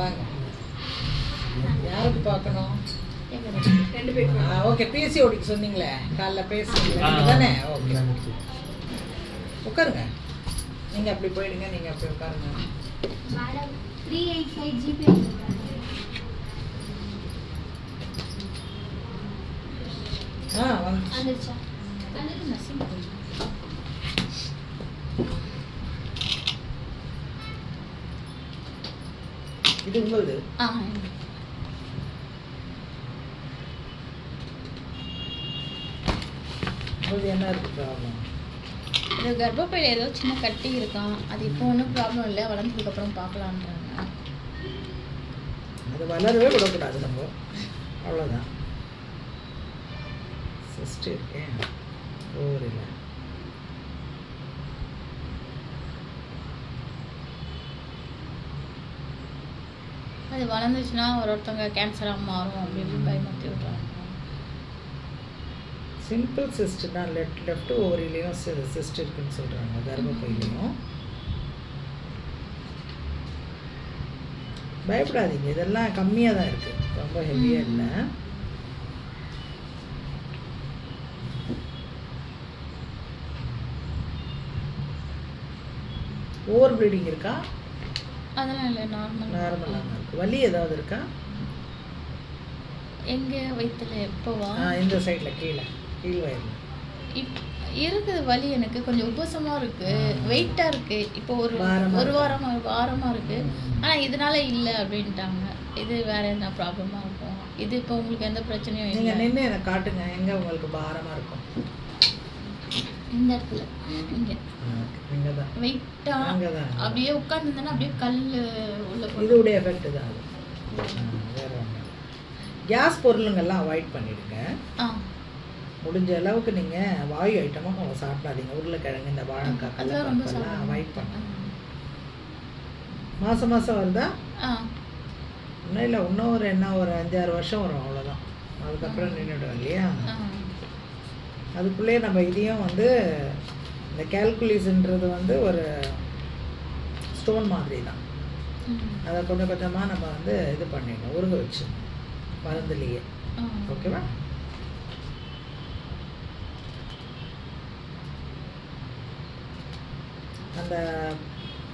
வாங்க யாருக்கு பார்க்கணும்? ரெண்டு பேர் ஆ ஓகே பிசிஓடிக்கு சொன்னீங்களே. காலைல பேசுனீங்களே. நீங்க தானே ஓகே உட்காருங்க. நீங்கள் அப்படி போயிடுங்க நீங்கள் அப்படி உட்காருங்க. Madam three eight five GB ஆ வந்து வந்துருச்சா. இது உங்களுது என்ன இருக்கு ப்ராப்ளம் இது கர்ப்பப்பையில் ஏதோ சின்ன கட்டி இருக்கான் அது இப்போ ஒன்றும் ப்ராப்ளம் இல்லை. வளர்ந்ததுக்கப்புறம் பார்க்கலான்றாங்க அது வளரவே விடக்கூடாது நம்ம. அவ்வளோதான் சிஸ்ட் இருக்கேன் ஓவரில் அது வளர்ந்துச்சுன்னா ஒரு ஒருத்தவங்க கேன்சராக மாறும் அப்படின்னு பயமுறுத்தி விட்றாங்க சிம்பிள் சிஸ்ட் தான் லெஃப்ட் லெஃப்ட் ஓவரிலையும் சிஸ்ட் இருக்குன்னு சொல்கிறாங்க கர்ப்பப்பையிலையும். பயப்படாதீங்க இதெல்லாம் கம்மியாக தான் இருக்குது ரொம்ப ஹெவியாக இல்லை. ஓவர் ப்ளீடிங் இருக்கா? அதெல்லாம் இல்லை நார்மல் நார்மலாக வலி ஏதாவது இருக்கா? எங்கே வயிற்றுல எப்போவா? இந்த சைடில் கீழே கீழ் வயலில் இப் இருக்குது வலி எனக்கு கொஞ்சம் உபசமாக இருக்கு வெயிட்டாக இருக்கு. இப்போ ஒரு பாரமா ஒரு இருக்கு. வாரமா வாரமாக இருக்கு. ம். ஆனால் இதனால இல்லை அப்படின்ட்டாங்க. இது வேற என்ன ப்ராப்ளமாக இருக்கும்? இது இப்போ உங்களுக்கு எந்த பிரச்சனையும் இல்லை. நின்று எனக்கு காட்டுங்க. எங்கே உங்களுக்கு பாரமாக இருக்கும்? இந்த இடத்துல. இங்கே. தான். அப்படியே உட்காந்துருந்தேன்னா அப்படியே கல் உள்ள இதோடைய எஃபெக்ட் தான் கேஸ் பொருளுங்கெல்லாம் அவாய்ட் பண்ணிடுங்க. முடிஞ்ச அளவுக்கு நீங்கள் வாயு ஐட்டமாக கொஞ்சம் சாப்பிடாதீங்க. உருளைக்கிழங்கு இந்த வாழைக்காய் சாப்பிடுவேன். அவாய்ட் பண்ணுங்க மாதம் மாதம் வருதா? இன்னும் இல்லை இன்னும் ஒரு என்ன ஒரு அஞ்சாறு வருஷம் வரும் அவ்வளோதான் அதுக்கப்புறம் நின்றுடும் இல்லையா? அதுக்குள்ளேயே நம்ம இதையும் வந்து இந்த கேல்குலேஷன்றது வந்து ஒரு ஸ்டோன் மாதிரி தான். அதை கொஞ்சம் கொஞ்சமாக நம்ம வந்து இது பண்ணிடணும் உருக வச்சு மருந்துலேயே. ஓகேவா அந்த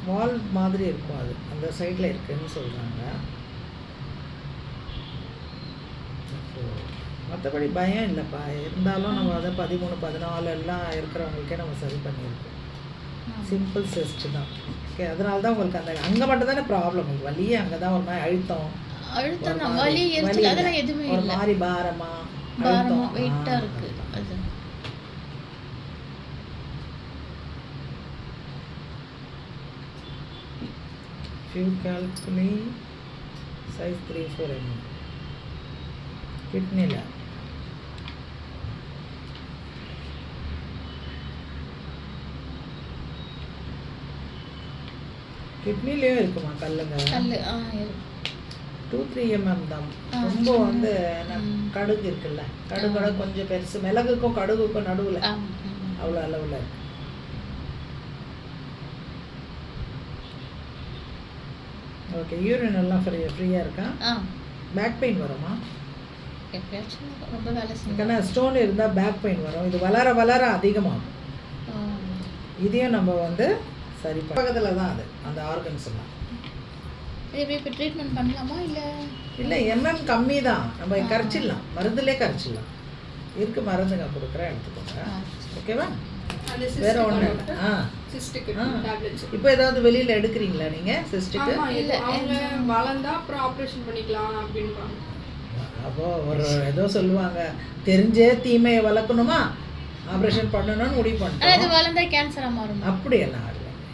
வால் மாதிரி இருக்கும் அது. அந்த சைடில் இருக்குன்னு சொல்கிறாங்க மற்றபடி பயம் இல்லைப்பா. இருந்தாலும் நம்ம அதை பதிமூணு பதினாலு எல்லாம் இருக்கிறவங்களுக்கே நம்ம சரி பண்ணியிருக்கோம். சிம்பிள் செஸ்ட் தான். ஓகே அதனால தான் உங்களுக்கு அந்த அங்கே மட்டும் தானே ப்ராப்ளம் உங்களுக்கு வலியே அங்கே தான் ஒரு மாதிரி அழுத்தம். அழுத்தம் வலி. அதெல்லாம் எதுவுமே ஒரு இல்லை. மாதிரி பாரமா பாரமா. வெயிட்டாக ஆ, இருக்கு. அது. Few calculi size 3 4 mm கிட்னியில் கிட்னிலேயும் இருக்குமா கல்லுங்க? கல். டூ த்ரீ எம்எம் தான். ரொம்ப வந்து. கடுகு இருக்குல்ல? கடுகோட. கொஞ்சம் பெருசு. மிளகுக்கும் கடுகுக்கும் நடுவில். அவ்வளோ அளவில் இருக்கு. ஓகே யூரின் எல்லாம் ஃப்ரீ ஃப்ரீயாக இருக்கா? பேக் பெயின் வருமா? எப்பயாச்சும் ரொம்ப வேலை செஞ்சேன் ஏன்னா ஸ்டோன் இருந்தால் பேக் பெயின் வரும். இது வளர வளர அதிகமாகும். இதையும் நம்ம வந்து சரி பக்கத்தில் தான் அது அந்த ஆர்கன்ஸ் எப்படி இப்போ ட்ரீட்மெண்ட் பண்ணலாமா இல்லை? இல்லை எம்எம் கம்மி தான் நம்ம கரைச்சிடலாம். மருந்துலே கரைச்சிடலாம். இருக்கு மருந்துங்க கொடுக்குறேன் எடுத்துக்கோங்க. ஓகேவா? வேற ஒன்று ஆ. சிஸ்டுக்கு இப்போ ஏதாவது வெளியில் எடுக்கிறீங்களா நீங்கள் சிஸ்ட்டுக்கு ஆமா இல்ல, அவங்க வளர்ந்தா அப்புறம் ஆபரேஷன் பண்ணிக்கலாம் அப்படின்றாங்க அப்போ ஒரு ஏதோ சொல்லுவாங்க தெரிஞ்சே தீமையை வளர்க்கணுமா? ஆப்ரேஷன் பண்ணணும்னு முடிவு பண்ணிட்டோம். வளர்ந்தா மாறுமா? அப்படியெல்லாம்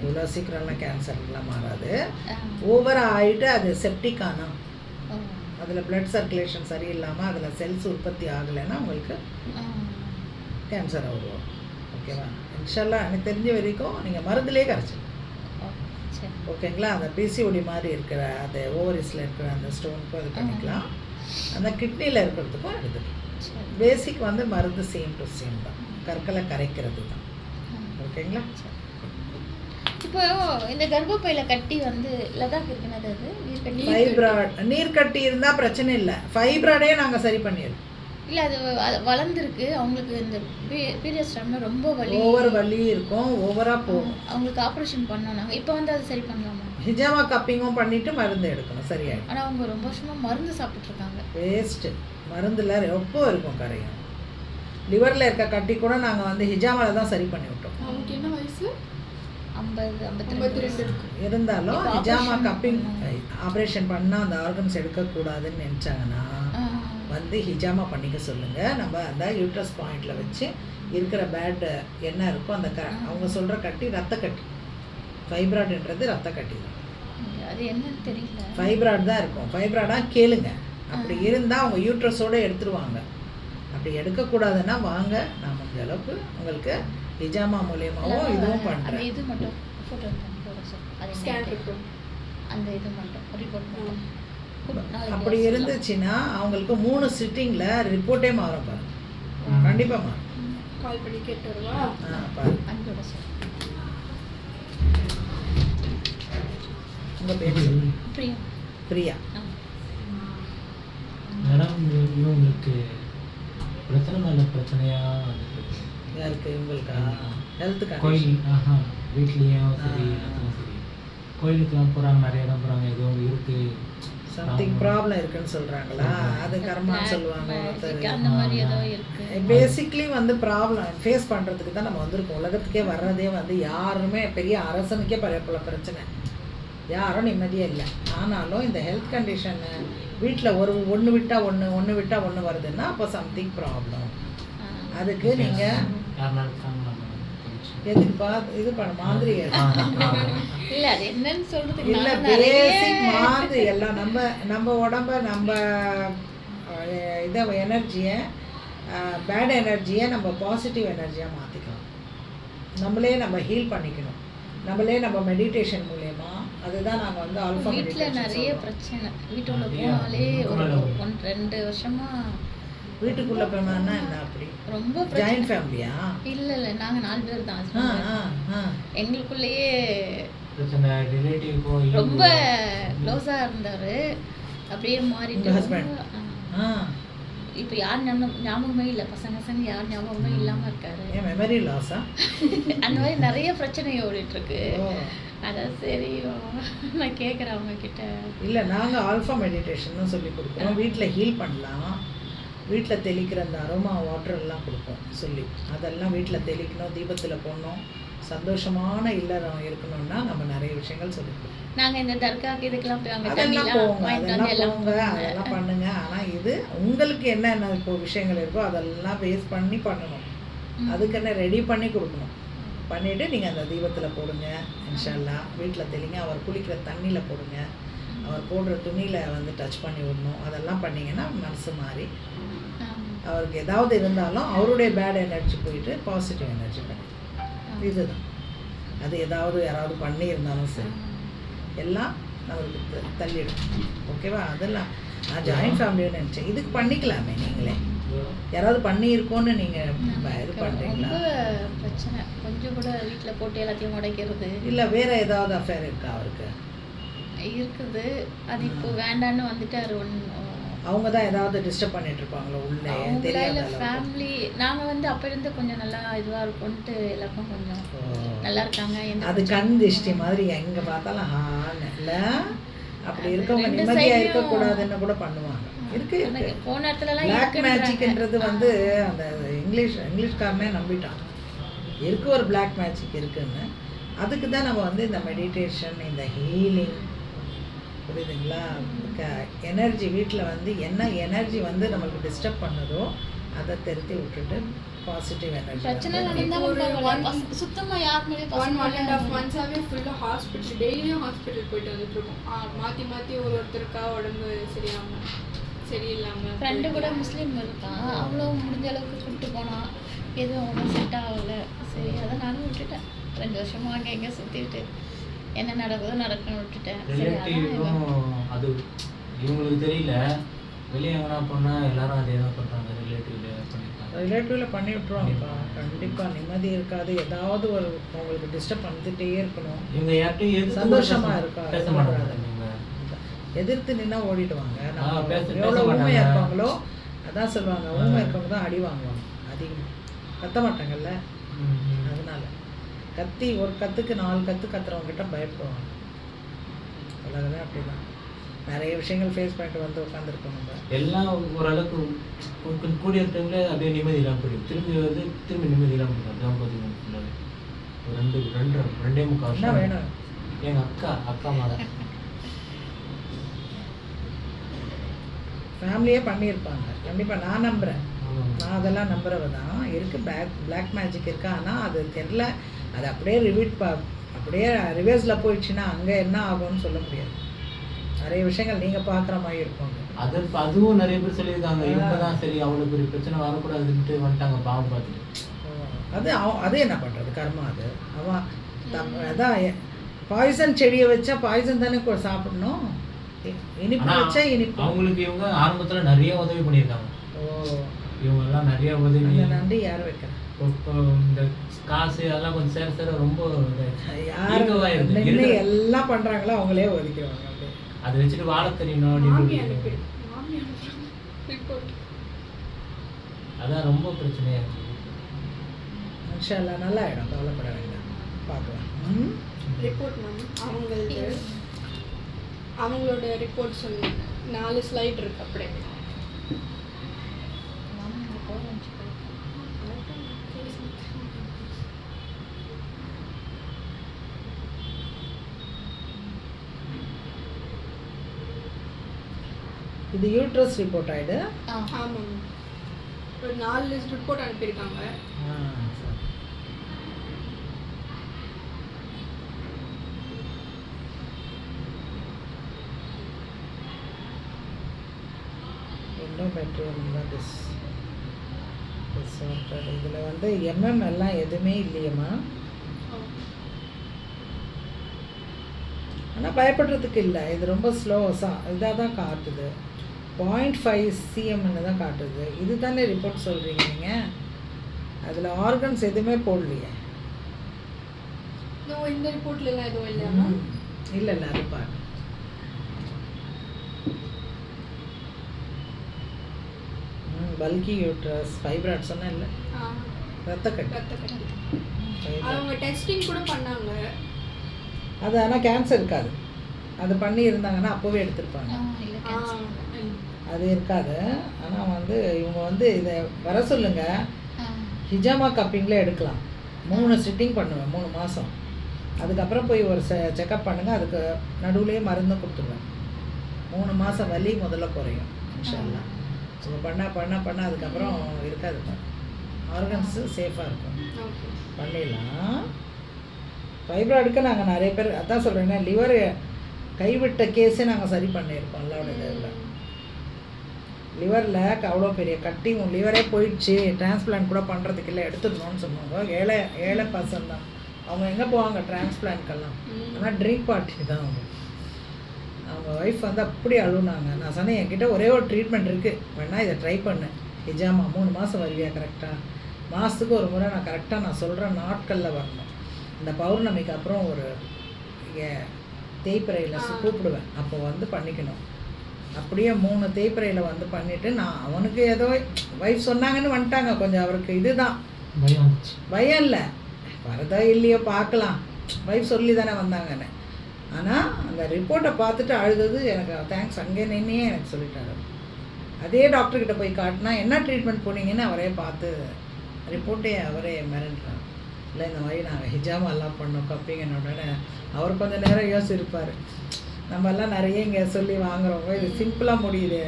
இவ்வளோ சீக்கிரம்லாம் கேன்சர்லாம் மாறாது. ஆ. ஓவர் ஆகிட்டு அது செப்டிக் ஆனால். அதில் பிளட் சர்க்குலேஷன் சரியில்லாமல் அதில் செல்ஸ் உற்பத்தி ஆகலைன்னா உங்களுக்கு. கேன்சர் வரும் ஓகேவா இன்ஷால்லா எனக்கு தெரிஞ்ச வரைக்கும் நீங்கள் மருந்துலேயே சரி. ஓகேங்களா அந்த பிசிஓடி மாதிரி இருக்கிற அந்த ஓவரிஸில் இருக்கிற அந்த ஸ்டோனுக்கும் இது பண்ணிக்கலாம். அந்த கிட்னியில் இருக்கிறதுக்கும் எடுத்துக்கலாம் பேசிக் வந்து மருந்து சேம் டு சேம் தான். கற்களை கரைக்கிறது தான். ஓகேங்களா சரி. இப்போ இந்த கர்ப்பப்பையில கட்டி வந்து லதாக் இருக்குனது அது? ஃபைப்ராய்ட் நீர் கட்டி இருந்தா பிரச்சனை இல்லை. ஃபைப்ராய்டே நாங்க சரி பண்ணிடுறோம். இல்ல அது வ- வளர்ந்துருக்கு. அவங்களுக்கு இந்த பீரியட்ஸ் டைம்ல ரொம்ப வலி. ஓவர் வலி இருக்கும். ஓவரா போகும். அவங்களுக்கு ஆப்ரேஷன் பண்ணோம் நாங்க. இப்போ வந்து அது சரி பண்ணலாமா? ஹிஜாமா கப்பிங்கும் பண்ணிட்டு மருந்து எடுக்கணும். சரியாயிடும். ஆனா அவங்க ரொம்ப வருஷமா மருந்து சாப்பிட்டுட்டு இருக்காங்க வேஸ்ட்டு மருந்துல ரொம்ப இருக்கும் கரையும். லிவரில் இருக்க கட்டி கூட நாங்கள் வந்து ஹிஜாமால தான் சரி பண்ணி விட்டோம். அவங்களுக்கு என்ன வயசு? ஐம்பது ஐம்பத்தி ரெண்டு. இருந்தாலும் operation கப்பிங். ஆப்ரேஷன் பண்ணால் அந்த ஆர்கன்ஸ் எடுக்கக்கூடாதுன்னு நினச்சாங்கன்னா வந்து ஹிஜாமா பண்ணிக்க சொல்லுங்க. நம்ம அந்த யூட்ரஸ் பாயிண்ட்ல வச்சு இருக்கிற பேட் என்ன இருக்கோ அந்த க அவங்க சொல்ற கட்டி ரத்த கட்டி. ஃபைப்ராய்டுன்றது ரத்த கட்டி தான். அது என்னன்னு தெரியல. ஃபைப்ராய்டு தான் இருக்கும். ஃபைப்ராய்டாக கேளுங்க. அப்படி இருந்தால் அவங்க யூட்ரஸோட எடுத்துருவாங்க. அப்படி எடுக்கக்கூடாதுன்னா வாங்க. நான் முடிஞ்ச அளவுக்கு உங்களுக்கு ஹிஜாமா மூலியமாகவும் இதுவும் பண்ணுறேன் இது மட்டும் போட்டோ போட சொல் அது ஸ்கேன் என்னன்னு இருக்கும் அந்த இது மட்டும் ரிப்போர்ட் மட்டும். அப்படி. இருந்துச்சுன்னா அவங்களுக்கு மூணு சிட்டிங்கில் ரிப்போர்ட்டே மாறும் பாருங்க கண்டிப்பாக மாறும். கால் பண்ணி கேட்டு வருவா? ஆ பாரு. அன்போட சொல் உங்கள் பேர். பிரியா. பிரியா. மேடம் இவங்களுக்கு பிரச்சனை மேல பிரச்சனையா? வந்துட்டு. யாருக்கு உங்களுக்கா ஹெல்த் கோயில் கண்டிஷன் ஆஹா வீட்லேயும் சரி ஆ. அதுவும் சரி. கோயிலுக்கெல்லாம் போகிறாங்க நிறைய இடம் போகிறாங்க ஏதோ இருக்கு. சம்திங். ப்ராப்ளம் இருக்குன்னு சொல்றாங்களா? அது கர்மான்னு சொல்லுவாங்க அந்த மாதிரி ஏதோ இருக்கு. பேசிக்லி வந்து ப்ராப்ளம் ஃபேஸ் பண்ணுறதுக்கு தான் நம்ம வந்திருக்கோம். உலகத்துக்கே வர்றதே வந்து யாருமே பெரிய அரசனுக்கே பல பல பிரச்சனை. யாரும் நிம்மதியே இல்லை. ஆனாலும் இந்த ஹெல்த் கண்டிஷன் வீட்டில் ஒரு ஒன்று விட்டால் ஒன்று ஒன்று விட்டால் ஒன்று வருதுன்னா அப்போ சம்திங் ப்ராப்ளம். அதுக்கு நீங்கள் எதுக்கு பா இது பண்ண மாதிரி இல்ல அது என்னன்னு சொல்றதுக்கு இல்ல பேசிக் மாதிரி எல்லாம் நம்ம நம்ம உடம்ப நம்ம இதை எனர்ஜியை பேட் எனர்ஜியை நம்ம பாசிட்டிவ் எனர்ஜியாக மாற்றிக்கலாம் நம்மளே நம்ம ஹீல் பண்ணிக்கணும். நம்மளே நம்ம மெடிடேஷன் மூலயமா அதுதான் நாங்கள் வந்து ஆல்ஃபா வீட்ல நிறைய பிரச்சனை. நிறைய போனாலே ஒரு. ஒன் ரெண்டு வருஷமா வீட்டுக்குள்ளே போனான்னா என்ன அப்படி? ரொம்ப ஜாயின்ட் ஃபேமிலியா இல்ல இல்ல நாங்க நாலு பேர் தான் எங்களுக்குள்ளேயே ரொம்ப க்ளோஸா இருந்தாரு. அப்படியே மாறிட்டு ஆ. இப்ப யார் ஞாபகம் ஞாபகமே இல்ல. பசங்க பசங்க யார் ஞாபகமே இல்லாம இருக்காரு. ஏன் மெமரி லாஸா அந்த மாதிரி நிறைய பிரச்சனை ஓடிட்டு இருக்கு அதான் சரி நான் கேக்குறேன் அவங்க கிட்ட இல்லை நாங்கள் ஆல்ஃபா மெடிடேஷன் சொல்லி கொடுக்குறோம். வீட்டில் ஹீல் பண்ணலாம். வீட்டில் தெளிக்கிற அந்த அரோமா வாட்டர் எல்லாம் கொடுப்போம் சொல்லி. அதெல்லாம் வீட்டில் தெளிக்கணும் தீபத்தில் போடணும். சந்தோஷமான இல்லறம் இருக்கணும்னா நம்ம நிறைய விஷயங்கள் சொல்லி கொடுப்போம் நாங்க இந்த தர்காக்கு இதுக்கெல்லாம் போய் அங்க அதெல்லாம் போங்க அதெல்லாம் போங்க பண்ணுங்க. ஆனால் இது உங்களுக்கு என்னென்ன இப்போ விஷயங்கள் இருக்கோ அதெல்லாம் பேஸ் பண்ணி பண்ணணும். அதுக்கு என்ன ரெடி பண்ணி கொடுக்கணும். பண்ணிவிட்டு நீங்கள் அந்த தீபத்தில் போடுங்க இன்ஷால்லா வீட்டில் தெளிங்க அவர் குளிக்கிற தண்ணியில் போடுங்க. அவர் போடுற துணியில் வந்து டச் பண்ணி விடணும். அதெல்லாம் பண்ணீங்கன்னா மனசு மாறி. அவருக்கு ஏதாவது இருந்தாலும் அவருடைய பேட் எனர்ஜி போயிட்டு பாசிட்டிவ் எனர்ஜி பண்ணி இதுதான். அது ஏதாவது யாராவது பண்ணி இருந்தாலும் சரி. எல்லாம் அவருக்கு த- தள்ளிடும். ஓகேவா? அதெல்லாம். நான் ஜாயின்ட் ஃபேமிலின்னு நினச்சேன். இதுக்கு பண்ணிக்கலாமே நீங்களே. யாராவது பண்ணியிருக்கோன்னு நீங்கள் இது பண்ணுறீங்களா பிரச்சனை. கொஞ்சம் கூட வீட்ல போட்டு எல்லாத்தையும் உடைக்கிறது. இல்லை வேற ஏதாவது அஃபேர் இருக்கா அவருக்கு? இருக்குது. அது இப்போ வேண்டான்னு வந்துட்டாரு ஒன்னு அவங்க தான் ஏதாவது டிஸ்டர்ப் பண்ணிட்டு இருப்பாங்களோ உள்ளே அளவுக்கு. ஃபேமிலி நாங்க வந்து அப்ப இருந்து கொஞ்சம் நல்லா இதுவா இருக்கும்ட்டு எல்லாருக்கும் கொஞ்சம். நல்லா இருக்காங்க அது கண் திஷ்டி மாதிரி எங்க பார்த்தாலும் ஹான்னு இல்ல அப்படி இருக்கவங்க ரெண்டு நிம்மதியா side-லயும் இருக்கக்கூடாதுன்னு கூட பண்ணுவாங்க. இருக்கு போன இடத்துல எல்லாம் பிளாக் மேஜிக்ன்றது. வந்து அந்த இங்கிலீஷ் இங்கிலீஷ்காரனே நம்பிட்டான். இருக்கு ஒரு பிளாக் மேஜிக் இருக்குன்னு. அதுக்கு தான் நம்ம வந்து இந்த மெடிடேஷன் இந்த ஹீலிங் புரியுதுங்களா? எனர்ஜி வீட்டில் வந்து என்ன எனர்ஜி வந்து நம்மளுக்கு டிஸ்டர்ப் பண்ணுதோ அதை திருத்தி விட்டுட்டு பாசிட்டிவ் பிரச்சனை எனர்ஜி யார் ஒன் ஒன் அண்ட் ஆஃப் மந்த்ஸாகவே ஃபுல்லாக ஹாஸ்பிட்டல் டெய்லியும் ஹாஸ்பிட்டல் போயிட்டு வந்துட்டு இருக்கோம். மாத்தி மாத்தி ஒரு ஒருத்தருக்கா உடம்பு சரியாம சரியில்லாம ஃப்ரெண்டு கூட முஸ்லீம் இருக்கான். அவளும் முடிஞ்ச அளவுக்கு கூப்பிட்டு போனா எதுவும் ஒன்றும் செட் ஆகல. சரி அதான் நானும் விட்டுட்டேன். ரெண்டு வருஷமா அங்கே எங்கே சுற்றிட்டு என்ன நடக்குதோ நடக்கணும்னு விட்டுட்டேன். ரிலேட்டிவும் அது இவங்களுக்கு தெரியல. வெளியே எங்கன்னா போனால் எல்லாரும் அதே தான் பண்ணுறாங்க ரிலேட்டிவ்ல பண்ணியிருக்காங்க ரிலேட்டிவில் பண்ணி விட்ருவாங்கப்பா கண்டிப்பாக நிம்மதி இருக்காது. ஏதாவது ஒரு உங்களுக்கு டிஸ்டர்ப் பண்ணிட்டே இருக்கணும். இவங்க யார்கிட்டயும் எதிர்த்து சந்தோஷமா பேச- இருக்கா? பேச மாட்டாங்க எதிர்த்து நின்னா ஓடிடுவாங்க. எவ்வளோ ஊமையாக. இருப்பாங்களோ அதான் சொல்லுவாங்க. ஊமை இருக்கவங்க தான் அடி வாங்குவாங்க. அதிகமாக கத்த மாட்டாங்கல்ல? கத்தி ஒரு கத்துக்கு நாலு கத்து கத்துறவங்க கிட்ட பயப்படுவாங்க. உலகமே அப்படிதான். நிறைய விஷயங்கள் ஃபேஸ் பண்ணிட்டு வந்து உட்காந்துருக்கோம் நம்ம. எல்லாம் ஓரளவுக்கு கொஞ்சம் கூடிய டைம்ல அப்படியே நிம்மதி இல்லாமல் போயிடும் திரும்பி வந்து திரும்பி நிம்மதி இல்லாமல் போயிடும் ஃபுல்லாகவே ஒரு ரெண்டு ரெண்டு ரெண்டே முக்கால் என்ன வேணும்? எங்கள் அக்கா அக்கா மகன் ஃபேமிலியே பண்ணியிருப்பாங்க. கண்டிப்பாக நான் நம்புகிறேன் நான் அதெல்லாம் நம்புறவ தான் இருக்கு பேக் பிளாக் மேஜிக் இருக்கு. ஆனால் அது தெரில அது அப்படியே ரிவீட் பா அப்படியே ரிவர்ஸில் போயிடுச்சுன்னா அங்கே என்ன ஆகும்னு சொல்ல முடியாது. நிறைய விஷயங்கள் நீங்கள் பார்க்குற மாதிரி இருக்கும். அது அதுவும் நிறைய பேர் சொல்லியிருக்காங்க இவங்க தான் சரி அவ்வளோ பெரிய பிரச்சனை வரக்கூடாதுன்ட்டு வந்துட்டாங்க பாவம் பார்த்துட்டு. அது அவ அது என்ன பண்ணுறது கர்மா அது. அவன் அதான் பாய்சன் செடியை வச்சா பாய்சன் தானே கொ- சாப்பிடணும்? இனிப்பு வச்சா இனிப்பு. அவங்களுக்கு இவங்க ஆரம்பத்துல நிறைய உதவி பண்ணியிருக்காங்க. ஓ. இவங்க எல்லாம் நிறைய உதவி அந்த நன்றி யார் வைக்கிறேன் இந்த காசு அதெல்லாம் கொஞ்சம் சேர சேர ரொம்ப இதாயிடுச்சு. யார் இருக்கவா இருக்கு. நின்னு இருக்கிற- எல்லாம் பண்ணுறாங்களோ அவங்களே ஒதுக்கிடுவாங்க அதை வச்சுட்டு வாழ தெரியணும் மாமி அப்படின்னு அதான் ரொம்ப பிரச்சனையா இருக்கு. இன்ஷால்லா நல்லா ஆகிடும் கவலைப்பட வேண்டாம் பார்க்கலாம் ரிப்போர்ட் மேம். அவங்களது அவங்களோட ரிப்போர்ட் சொல்லு நாலு ஸ்லைட் இருக்கு அப்படியே மாமா போகிறேன் இது யூட்ரஸ் ரிப்போர்ட் ஆயிடு ஆ. ஆமாம் ஒரு நாலு லிஸ்ட் ரிப்போர்ட் அனுப்பியிருக்காங்க. ஆ சரி. இன்னும் பெட்ரோல் தான் திஸ் இதில் வந்து எம்எம் எல்லாம் எதுவுமே இல்லையம்மா. ஆனால் பயப்படுறதுக்கு இல்லை. இது ரொம்ப ஸ்லோஸாக இதாக தான் காட்டுது. பாயிண்ட் ஃபைவ் சிஎம்னு தான் காட்டுது. இது தானே ரிப்போர்ட் சொல்கிறீங்க நீங்கள் அதில் ஆர்கன்ஸ் எதுவுமே போடலையே. இந்த ரிப்போர்ட்ல எல்லாம் எதுவும் இல்லையா இல்லை இல்லை அது பாரு ம் பல்கி யூட்ரஸ் ஃபைப்ராய்ட் சொன்னேன் இல்லை? ரத்த கட்டு. ரத்த கட்டி. fibroid. அவங்க டெஸ்டிங் கூட பண்ணாங்க. அது ஆனால் கேன்சர் இருக்காது. அது பண்ணி இருந்தாங்கன்னா அப்போவே எடுத்திருப்பாங்க. அது இருக்காது. ஆனால் வந்து இவங்க வந்து இதை வர சொல்லுங்க. ஆ. ஹிஜாமா கப்பிங்கில் எடுக்கலாம். மூணு சிட்டிங் பண்ணுவேன் மூணு மாதம் அதுக்கப்புறம் போய் ஒரு செ செக்கப் பண்ணுங்கள் அதுக்கு நடுவுலேயே மருந்து கொடுத்துருவேன். மூணு மாதம் வலி முதல்ல குறையும் இன்ஷால்லா ஸோ பண்ண பண்ண பண்ண அதுக்கப்புறம் இருக்காது ஆர்கன்ஸு சேஃபாக இருக்கும். பண்ணிடலாம். ஃபைப்ராய்டுக்கு நாங்கள் நிறைய பேர் அதான் சொல்கிறேன்னா லிவர் கைவிட்ட கேஸே நாங்கள் சரி பண்ணியிருக்கோம் அல்லாவோட இதில் லிவரில் அவ்வளோ பெரிய கட்டி உன் லிவரே போயிடுச்சு. டிரான்ஸ்பிளான்ட் கூட பண்ணுறதுக்கு இல்லை எடுத்துடணும்னு சொன்னாங்க. ஏழை ஏழை பர்சன் தான். அவங்க எங்கே போவாங்க? டிரான்ஸ்பிளான்ட்கெல்லாம் ஆனால் ட்ரீம் பார்ட்டி தான் அவங்க. அவங்க ஒய்ஃப் வந்து அப்படி அழுனாங்க நான் சொன்னேன் என்கிட்ட ஒரே ஒரு ட்ரீட்மெண்ட் இருக்குது வேணா இதை ட்ரை பண்ணு. ஹிஜாமா மூணு மாதம் வருவியா கரெக்டாக மாதத்துக்கு ஒரு முறை நான் கரெக்டாக நான் சொல்கிற நாட்களில் வரணும். இந்த பௌர்ணமிக்கு அப்புறம் ஒரு ஆ. கூப்பிடுவேன். அப்போ வந்து பண்ணிக்கணும். அப்படியே மூணு தேய்பிறையில் வந்து பண்ணிவிட்டு நான் அவனுக்கு ஏதோ ஒய்ஃப் சொன்னாங்கன்னு வந்துட்டாங்க. கொஞ்சம் அவருக்கு இதுதான். பயம் இல்லை. வரதோ இல்லையோ பார்க்கலாம். வைஃப் சொல்லி தானே வந்தாங்கன்னு. ஆனால் அந்த ரிப்போர்ட்டை பார்த்துட்டு அழுதது எனக்கு தேங்க்ஸ் அங்கே நின்னே எனக்கு சொல்லிட்டாரு. அதே டாக்டர்கிட்ட போய் காட்டினா என்ன ட்ரீட்மெண்ட் போனீங்கன்னு அவரே பார்த்து ரிப்போர்ட்டே அவரே மிரண்டுறார் இல்லை இந்த மாதிரி நாங்கள் ஹிஜாமா எல்லாம் பண்ணோம் கப்பிங்க உடனே அவர் கொஞ்சம் நேரம் யோசிச்சிருப்பார். நம்ம எல்லாம் நிறைய இங்கே சொல்லி வாங்குறவங்க இது சிம்பிளாக முடியுது.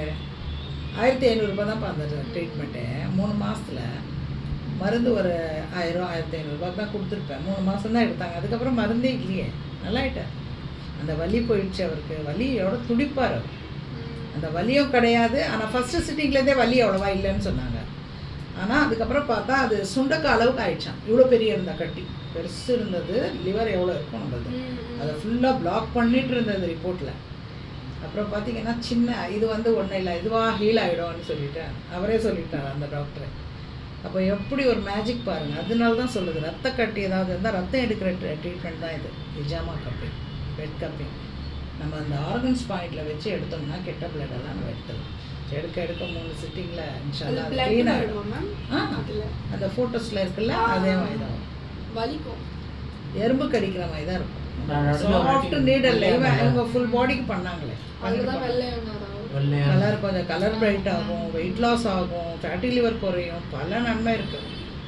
ஆயிரத்தி ஐநூறுரூபா தான் அந்த ட்ரீட்மெண்ட்டு மூணு மாசத்துல மருந்து ஒரு ஆயிரம் ஆயிரத்தி ஐநூறுரூபா தான் கொடுத்துருப்பேன். மூணு மாதம் தான் எடுத்தாங்க. அதுக்கப்புறம் மருந்தே இல்லையே. நல்லாயிட்டார் அந்த வலி போயிடுச்சு அவருக்கு. வலியோட துடிப்பார் அவர். அந்த வலியும் கிடையாது. ஆனால் ஃபஸ்ட்டு சிட்டிங்லேருந்தே வலி அவ்வளோவா இல்லைன்னு சொன்னாங்க. ஆனால் அதுக்கப்புறம் பார்த்தா அது சுண்டக்க அளவுக்கு ஆயிடுச்சான் இவ்வளோ பெரிய இருந்த கட்டி. பெருசு இருந்தது லிவர் எவ்வளோ இருக்கும் நம்மளது அதை ஃபுல்லாக பிளாக் பண்ணிட்டு இருந்தது ரிப்போர்ட்டில் அப்புறம் பார்த்தீங்கன்னா சின்ன இது வந்து ஒன்றும் இல்லை இதுவாக ஹீல் ஆகிடும்னு சொல்லிட்டேன் அவரே சொல்லிட்டார் அந்த டாக்டர் அப்போ எப்படி ஒரு மேஜிக் பாருங்கள் அதனால தான் சொல்லுது ரத்த கட்டி ஏதாவது இருந்தால் ரத்தம் எடுக்கிற ட்ரீட்மெண்ட் தான் இது. நிஜாமா கப்பிங் பெட் கப்பிங் நம்ம அந்த ஆர்கன்ஸ் பாயிண்டில் வச்சு எடுத்தோம்னா கெட்ட blood எல்லாம் நம்ம எடுத்துடலாம். எடுக்க எடுக்க மூணு சிட்டிங்கில் அது இன்ஷால்லா அது பிளட் க்ளீன் ஆகிடும் அந்த ஃபோட்டோஸில் இருக்குல்ல அதே மாதிரி தான். வலிக்கும். எறும்பு கடிக்கிற மாதிரி தான் இருக்கும். சாஃப்ட் வாட்டி நீடல் வெள்ளையா இவன். இவங்க ஃபுல் பாடிக்கு பண்ணாங்களே. அதுதான் வெள்ளையானதா வெள்ளையா கலர் கொஞ்சம் கலர் பிரைட் ஆகும் வெயிட் லாஸ் ஆகும் ஃபேட்டி லிவர் குறையும் பல நன்மை இருக்கு.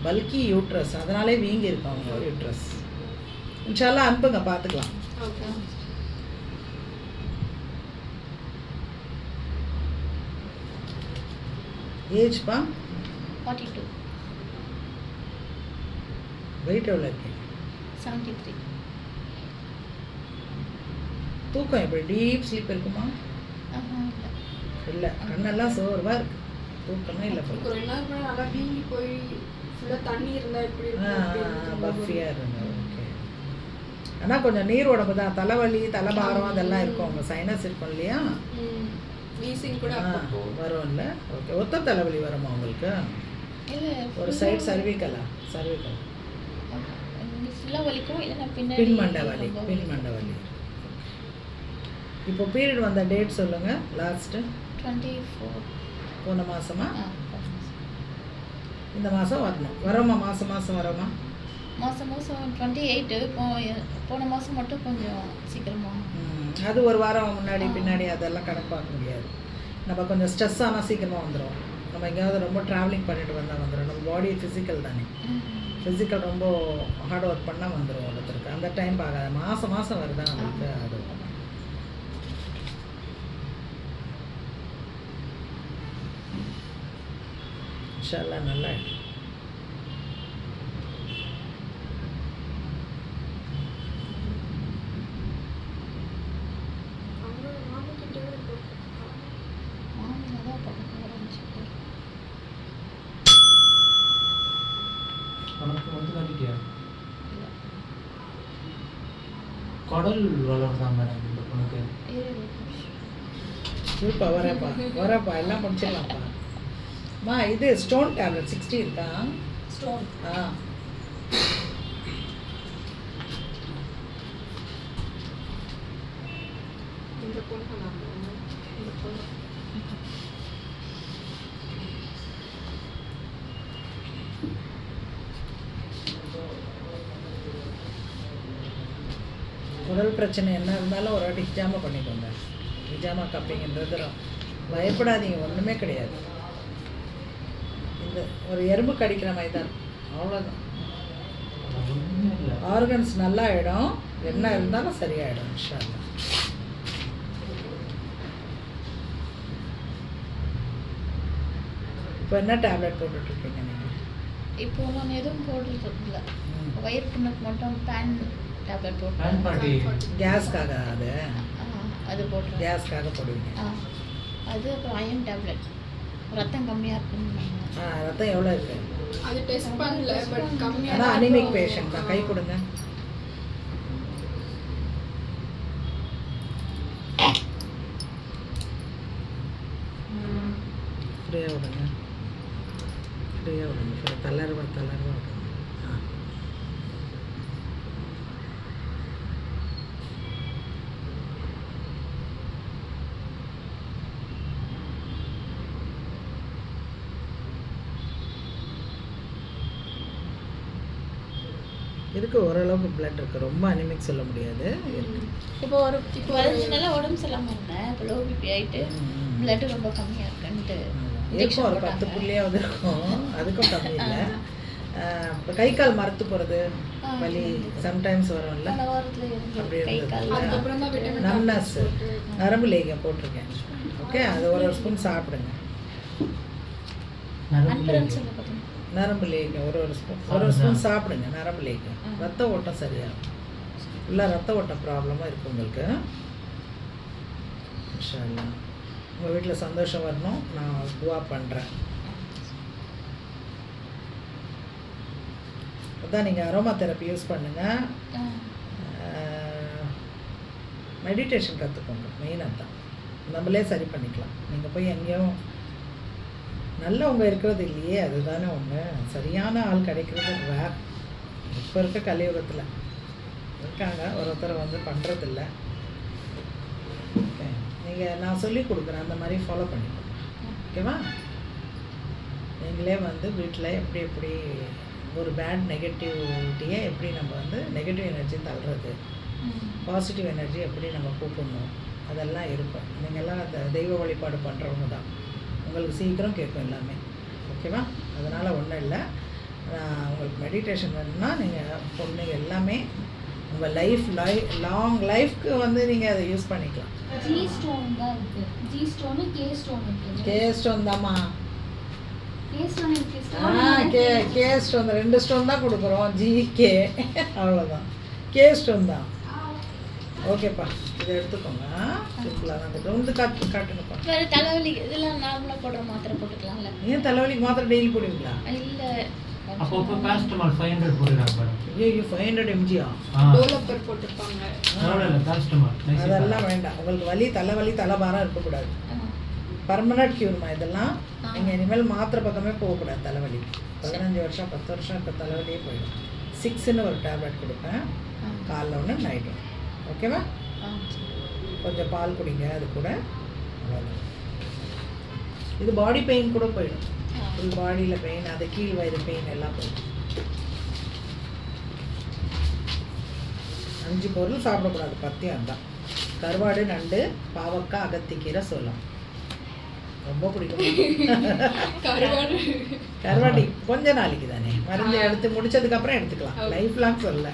பல்கி யூட்ரஸ் அதனாலே வீங்கி இருக்கும் அவங்க யூட்ரஸ் இன்ஷால்லா அனுப்புங்க பார்த்துக்கலாம். ஓகே. ஏஜ்ப்பா ஃபார்ட்டி டூ வெயிட் எவ்வளோ இருக்கு? செவன்ட்டி த்ரீ தூக்கம் எப்படி? டீப் ஸ்லீப் இருக்குமா? இல்லை. கண்ணெல்லாம் சோர்வாக இருக்கு. தூக்கமே இல்லை நல்லா வீங்கி போய் ஃபுல்லா தண்ணி இருந்தா எப்படி பஃபியாக ஓகே ஆனால் கொஞ்சம் நீர் உடம்பு தான். தலைவலி தலைபாரம் அதெல்லாம் இருக்கும். உங்கள் சைனஸ் இருக்கும் இல்லையா. வீசிங் கூட அப்பப்போ வரும்ல. ஓகே ஒத்த தலைவலி வருமா உங்களுக்கு? இல்லை ஒரு சைடு சர்விக்கலா சர்விக்கல் ஃபுல்லாக வலிக்கும் இல்லைன்னா பின்னாடி பின் மண்டை வலி ரொம்ப பின் மண்டை வலி இப்போ பீரியட் வந்த டேட் சொல்லுங்க லாஸ்ட்டு டுவெண்ட்டி ஃபோர் போன மாசமா? ஆ இந்த மாதம் வரணும். வரோமா? மாதம் மாதம் வரோமா? மாதம் மாதம் டுவெண்ட்டி எயிட்டு போன மாதம் மட்டும் கொஞ்சம் சீக்கிரமாக அது ஒரு வாரம் முன்னாடி பின்னாடி அதெல்லாம் கணக்கு பார்க்க முடியாது. நம்ம கொஞ்சம் ஸ்ட்ரெஸ் ஆனால் சீக்கிரமாக வந்துடும் நம்ம எங்கேயாவது ரொம்ப ட்ராவலிங் பண்ணிட்டு வந்தால் வந்துடும் நம்ம பாடி ஃபிசிக்கல் தானே. ஃபிசிக்கல் ரொம்ப ஹார்ட் ஒர்க் பண்ணால் வந்துடும் ஒருத்தருக்கு. அந்த டைம் பார்க்காத மாதம் மாதம் வருதா நம்மளுக்கு? அது. இன்ஷால்லா நல்லா ஆயிடும். அவங்க மாமா கிட்ட கூட போட்டுருக்காங்க. மாமியாக தான் பக்கத்தில் ஆரம்பிச்சு உனக்கு வந்து காட்டிட்டியா குடல் வளருதான் மேடம் இந்த பொண்ணுக்கு சூப்பா வரப்பா வரப்பா எல்லாம் முடிச்சிடலாம்ப்பா. அம்மா இது ஸ்டோன் டேப்லெட் சிக்ஸ்டி இருக்கா? ஸ்டோன் ஆ இந்த பொண்ணு நான் இந்த பொண்ணு குடல் பிரச்சனை என்ன இருந்தாலும் ஒரு வாட்டி ஹிஜாமா பண்ணிக்கோங்க ஹிஜாமா கப்பிங்கன்றது ரொ- பயப்படாதீங்க ஒன்றுமே கிடையாது. இந்த ஒரு எறும்பு கடிக்கிற மாதிரி தான். அவ்வளோதான் ஆர்கன்ஸ் நல்லா ஆகிடும் என்ன இருந்தாலும் சரியாயிடும். இப்போ என்ன டேப்லெட் போட்டுட்ருக்கீங்க நீங்கள் இப்போ நான் எதுவும் போடுறது இல்லை வயிறு புண்ணுக்கு மட்டும் பேன் டேப்லெட் பாட்டி கேஸ்க்காக அது? அது போட்டுருக்கேன் கேஸ்க்காக போடுவீங்க. அது அப்புறம் அயன் டேப்லெட் ரத்தம் கம்மியாக இருக்குன்னு ஆ ரத்தம் எவ்வளோ இருக்குது அது டெஸ்ட் பண்ணல பட் கம்மியா ஆனால் அனிமிக் பேஷண்ட் தான். கை கொடுங்க ஃப்ரீயாக விடுங்க ஃப்ரீயாக விடுங்க ஃப்ரீ தளர்வா தளர்வா விடுங்க ஆ இருக்கு ஓரளவுக்கு பிளட் இருக்கு ரொம்ப அனிமிக் சொல்ல முடியாது. இப்போ ஒரு இப்போ பதினஞ்சு நாளாக உடம்பு சரியில்லாமல் இருந்தேன். இப்போ லோ பிபி ஆகிட்டு. பிளட் ரொம்ப கம்மியாக இருக்குன்ட்டு இருக்கும் ஒரு பத்து புள்ளியாவது இருக்கும். அதுக்கும் கம்மி இல்லை. இப்போ கை கால் மரத்து போகிறது வலி சம்டைம்ஸ் வரும்ல. அப்படி கை இருந்தது. நம்னஸ் நரம்பு லேகியம் போட்டிருக்கேன். ஓகே அது ஒரு ஒரு ஸ்பூன் சாப்பிடுங்க. நரம்பு லேகியம் ஒரு ஒரு ஸ்பூன் ஒரு ஒரு ஸ்பூன் சாப்பிடுங்க நரம்பு லேகியம் ரத்த ஓட்டம் சரியாகும் ஃபுல்லாக ரத்த ஓட்டம் ப்ராப்ளமாக இருக்கு உங்களுக்கு? இன்ஷா அல்லாஹ் உங்கள் வீட்டில் சந்தோஷம் வரணும். நான் துவா பண்ணுறேன் அதான் நீங்கள் அரோமா தெரப்பி யூஸ் பண்ணுங்கள் மெடிடேஷன் கற்றுக்கோங்க மெயின் அதான். நம்மளே சரி பண்ணிக்கலாம். நீங்கள் போய் எங்கேயும் நல்லவங்க இருக்கிறது இல்லையே அதுதானே ஒன்று சரியான ஆள் கிடைக்கிறது வேர் இப்போ இருக்க கலியுகத்தில் இருக்காங்க. ஒருத்தர் வந்து பண்ணுறதில்ல ஓகே நீங்கள் நான் சொல்லி கொடுக்குறேன். அந்த மாதிரி ஃபாலோ பண்ணிக்கோங்க. ஓகேவா நீங்களே வந்து வீட்டில் எப்படி எப்படி ஒரு பேட் நெகட்டிவிட்டியை எப்படி நம்ம வந்து நெகட்டிவ் எனர்ஜி தள்ளுறது? பாசிட்டிவ் எனர்ஜி எப்படி நம்ம கூப்பிடணும்? அதெல்லாம் இருக்கும். நீங்கள்லாம் அந்த தெய்வ வழிபாடு பண்ணுறவங்க தான். உங்களுக்கு சீக்கிரம் கேட்கும் எல்லாமே. ஓகேவா அதனால் ஒன்றும் இல்லை. உங்களுக்கு மெடிடேஷன் வேணும்னா நீங்கள் பொண்ணு எல்லாமே உங்கள் லைஃப் லை லாங் லைஃப்க்கு வந்து நீங்கள் அதை யூஸ் பண்ணிக்கலாம். ஜி ஸ்டோன் தான் இருக்கு. G stone K stone K stone தாம்மா ஆ கே கே ஸ்டோன் ரெண்டு ஸ்டோன் தான் கொடுக்குறோம். ஜி கே அவ்வளோதான் கே ஸ்டோன் தான் ஓகேப்பா. இதை எடுத்துக்கோங்க. சிம்பிளாக தான் வந்து காட்டு காட்டுங்கப்பா. வேறு தலைவலி இதெல்லாம் நார்மலாக போடுற மாத்திரை போட்டுக்கலாம்ல. ஏன் தலைவலிக்கு மாத்திரம் டெய்லி போடுவீங்களா? இல்லை. அப்போ இப்போ பேரஸ்டமால் ஃபைவ் ஹண்ட்ரட் போடுறாங்க மேடம் ஐயோ ஃபைவ் ஹண்ட்ரட் எம்ஜியா இல்லை பேரஸ்டமால் அதெல்லாம் வேண்டாம். உங்களுக்கு வலி தலைவலி தலைபாரம் இருக்கக்கூடாது. பர்மனன்ட் க்யூர்மா இதெல்லாம். நீங்கள் இனிமேல் மாத்திரை பக்கமே போகக்கூடாது தலைவலி பதினஞ்சு வருஷம் பத்து வருஷம் இருக்க தலைவலியே போயிடும். சிக்ஸ்னு ஒரு டேப்லெட் கொடுப்பேன். காலைல ஒன்று நைட் ஒன்று ஓகேவா கொஞ்சம் பால் குடிங்க அது கூட. இது பாடி பெயின் கூட போயிடும். ஃபுல் பாடியில் பெயின் அது கீழ் வயிறு பெயின் எல்லாம் போயிடும் அஞ்சு பொருள் சாப்பிடக்கூடாது பத்தியம் அதான். கருவாடு நண்டு பாவக்காய் அகத்திக்கீரை சொல்லலாம். ரொம்ப பிடிக்கும். கருவாடு. கொஞ்ச நாளைக்கு தானே மருந்து எடுத்து முடிச்சதுக்கப்புறம் எடுத்துக்கலாம். Okay. லைஃப் லாங் சொல்லல